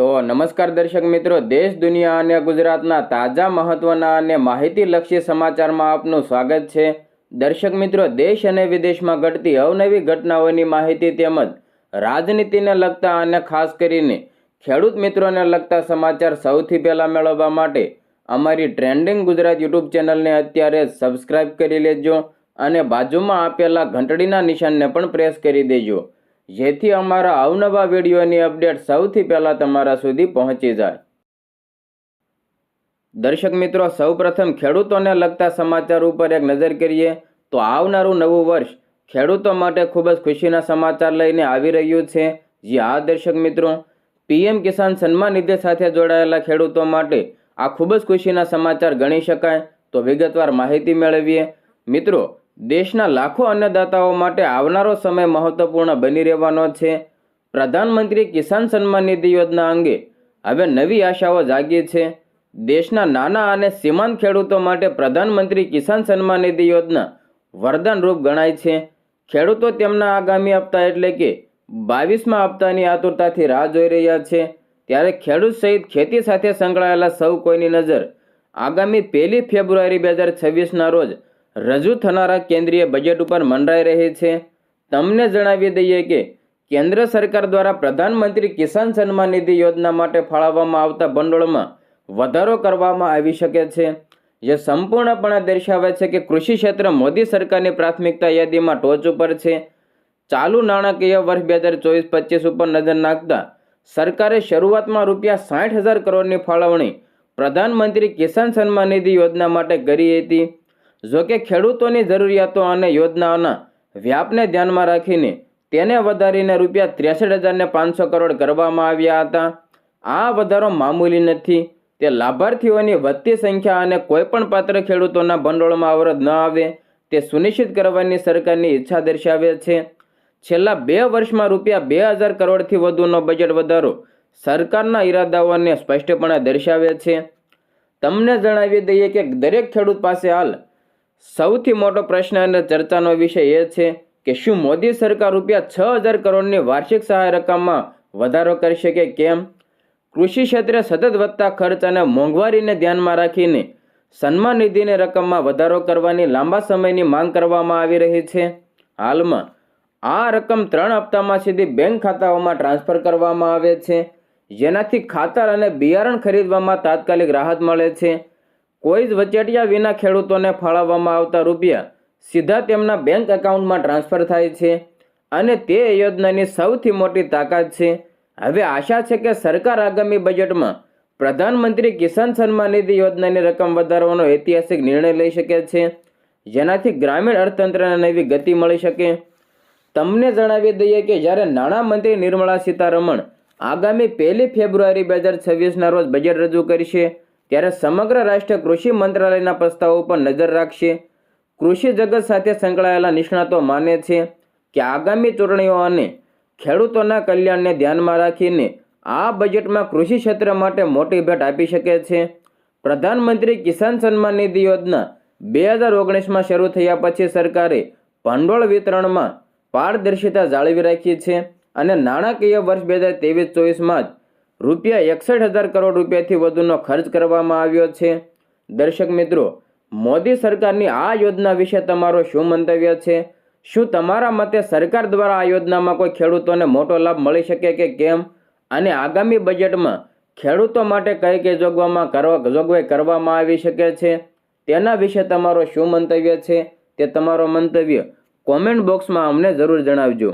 તો નમસ્કાર દર્શક મિત્રો, દેશ, દુનિયા અને ગુજરાતના તાજા મહત્વના અને માહિતીલક્ષી સમાચારમાં આપનું સ્વાગત છે. દર્શક મિત્રો, દેશ અને વિદેશમાં ઘટતી અવનવી ઘટનાઓની માહિતી તેમજ રાજનીતિને લગતા અને ખાસ કરીને ખેડૂત મિત્રોને લગતા સમાચાર સૌથી પહેલાં મેળવવા માટે અમારી ટ્રેન્ડિંગ ગુજરાત યુટ્યુબ ચેનલને અત્યારે સબસ્ક્રાઇબ કરી લેજો અને બાજુમાં આપેલા ઘંટડીના નિશાનને પણ પ્રેસ કરી દેજો. જેથી અમારા અવનવા વિડીયોની અપડેટ સૌથી પહેલાં તમારા સુધી પહોંચી જાય. દર્શક મિત્રો, સૌપ્રથમ ખેડૂતોને લગતા સમાચાર ઉપર એક નજર કરીએ તો આવનારું નવું વર્ષ ખેડૂતો માટે ખૂબ જ ખુશીના સમાચાર લઈને આવી રહ્યું છે. જી આ દર્શક મિત્રો, પીએમ કિસાન સન્માન નિધિ સાથે જોડાયેલા ખેડૂતો માટે આ ખૂબ જ ખુશીના સમાચાર ગણી શકાય. તો વિગતવાર માહિતી મેળવીએ. મિત્રો દેશના લાખો અન્નદાતાઓ માટે આવનારો સમય મહત્વપૂર્ણ બની રહેવાનો છે. પ્રધાનમંત્રી કિસાન સન્માન નિધિ યોજના અંગે હવે નવી આશાઓ જાગી છે. દેશના નાના અને સીમાંત ખેડૂતો માટે પ્રધાનમંત્રી કિસાન સન્માન નિધિ યોજના વરદાન રૂપ ગણાય છે. ખેડૂતો તેમના આગામી હપ્તા એટલે કે બાવીસમાં હપ્તાની આતુરતાથી રાહ જોઈ રહ્યા છે. ત્યારે ખેડૂત સહિત ખેતી સાથે સંકળાયેલા સૌ કોઈની નજર આગામી પહેલી ફેબ્રુઆરી બે હજાર છવ્વીસના રોજ રજૂ થનારા કેન્દ્રીય બજેટ ઉપર મંડાઈ રહી છે. તમને જણાવી દઈએ કે કેન્દ્ર સરકાર દ્વારા પ્રધાનમંત્રી કિસાન સન્માન નિધિ યોજના માટે ફાળવવામાં આવતા ભંડોળમાં વધારો કરવામાં આવી શકે છે. જે સંપૂર્ણપણે દર્શાવે છે કે કૃષિ ક્ષેત્ર મોદી સરકારની પ્રાથમિકતા યાદીમાં ટોચ ઉપર છે. ચાલુ નાણાકીય વર્ષ બે હજાર ચોવીસ પચીસ ઉપર નજર નાખતા સરકારે શરૂઆતમાં રૂપિયા સાઠ હજાર કરોડની ફાળવણી પ્રધાનમંત્રી કિસાન સન્માન નિધિ યોજના માટે કરી હતી. જોકે ખેડૂતોની જરૂરિયાતો અને યોજનાઓના વ્યાપને ધ્યાનમાં રાખીને તેને વધારીને રૂપિયા ત્રેસઠ હજારને પાંચસો કરોડ કરવામાં આવ્યા હતા. આ વધારો મામૂલી નથી. તે લાભાર્થીઓની વધતી સંખ્યા અને કોઈપણ પાત્ર ખેડૂતોના ભંડોળમાં અવરોધ ન આવે તે સુનિશ્ચિત કરવાની સરકારની ઈચ્છા દર્શાવે છે. છેલ્લા બે વર્ષમાં રૂપિયા બે હજાર કરોડથી વધુનો બજેટ વધારો સરકારના ઈરાદાઓને સ્પષ્ટપણે દર્શાવે છે. તમને જણાવી દઈએ કે દરેક ખેડૂત પાસે હાલ સૌથી મોટો પ્રશ્ન અને ચર્ચાનો વિષય એ છે કે શું મોદી સરકાર રૂપિયા છ હજાર કરોડની વાર્ષિક સહાય રકમમાં વધારો કરશે કે કેમ? કૃષિ ક્ષેત્રે સતત વધતા ખર્ચ અને મોંઘવારીને ધ્યાનમાં રાખીને સન્માન નિધિની રકમમાં વધારો કરવાની લાંબા સમયની માંગ કરવામાં આવી રહી છે. હાલમાં, આ રકમ ત્રણ હપ્તામાં સીધી બેંક ખાતાઓમાં ટ્રાન્સફર કરવામાં આવે છે. જેનાથી ખાતર અને બિયારણ ખરીદવામાં તાત્કાલિક રાહત મળે છે. કોઈ જ વચેટિયા વિના ખેડૂતોને ફાળવવામાં આવતા રૂપિયા સીધા તેમના બેંક એકાઉન્ટમાં ટ્રાન્સફર થાય છે અને તે યોજનાની સૌથી મોટી તાકાત છે. હવે આશા છે કે સરકાર આગામી બજેટમાં પ્રધાનમંત્રી કિસાન સન્માન નિધિ યોજનાની રકમ વધારવાનો ઐતિહાસિક નિર્ણય લઈ શકે છે. જેનાથી ગ્રામીણ અર્થતંત્રને નવી ગતિ મળી શકે. તમને જણાવી દઈએ કે જ્યારે નાણામંત્રી નિર્મળા સીતારમણ આગામી પહેલી ફેબ્રુઆરી બે હજાર છવ્વીસના રોજ બજેટ રજૂ કરશે ત્યારે સમગ્ર રાષ્ટ્ર કૃષિ મંત્રાલયના પ્રસ્તાવો પર નજર રાખશે. કૃષિ જગત સાથે સંકળાયેલા નિષ્ણાતો માને છે કે આગામી ચૂંટણીઓ અને ખેડૂતોના કલ્યાણને ધ્યાનમાં રાખીને આ બજેટમાં કૃષિ ક્ષેત્ર માટે મોટી ભેટ આપી શકે છે. પ્રધાનમંત્રી કિસાન સન્માન નિધિ યોજના બે હજાર ઓગણીસમાં શરૂ થયા પછી સરકારે ભંડોળ વિતરણમાં પારદર્શિતા જાળવી રાખી છે અને નાણાકીય વર્ષ બે હજાર ત્રેવીસ ચોવીસમાં જ રૂપિયા એકસઠ હજાર કરોડ રૂપિયાથી વધુનો ખર્ચ કરવામાં આવ્યો છે. દર્શક મિત્રો, મોદી સરકારની આ યોજના વિશે તમારો શું મંતવ્ય છે? શું તમારા મતે સરકાર દ્વારા આ યોજનામાં કોઈ ખેડૂતોને મોટો લાભ મળી શકે કે કેમ? અને આગામી બજેટમાં ખેડૂતો માટે કઈ કઈ જોગવામાં કરવા, જોગવાઈ કરવામાં આવી શકે છે? તેના વિશે તમારો શું મંતવ્ય છે? તે તમારો મંતવ્ય કોમેન્ટ બોક્સમાં અમને જરૂર જણાવજો.